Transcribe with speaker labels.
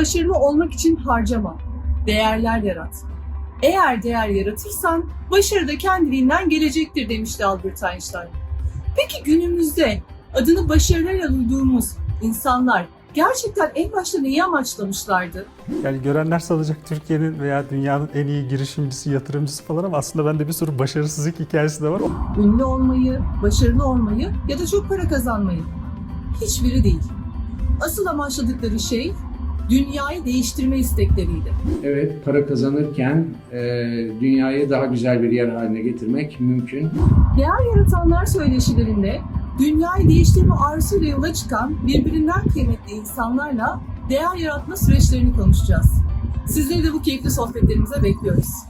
Speaker 1: başarılı olmak için harcama. Değerler yarat. Eğer değer yaratırsan başarı da kendiliğinden gelecektir demişti Albert Einstein. Peki günümüzde adını başarıyla duyduğumuz insanlar gerçekten en başta neyi amaçlamışlardı?
Speaker 2: Yani görenler sanacak Türkiye'nin veya dünyanın en iyi girişimcisi, yatırımcısı falan ama aslında bende bir sürü başarısızlık hikayesi de var.
Speaker 1: Ünlü olmayı, başarılı olmayı ya da çok para kazanmayı. Hiçbiri değil. Asıl amaçladıkları şey dünyayı değiştirme istekleriydi.
Speaker 3: Evet, para kazanırken e, dünyayı daha güzel bir yer haline getirmek mümkün.
Speaker 1: Değer yaratanlar söyleşilerinde dünyayı değiştirme arzusuyla yola çıkan birbirinden kıymetli insanlarla değer yaratma süreçlerini konuşacağız. Sizleri de bu keyifli sohbetlerimize bekliyoruz.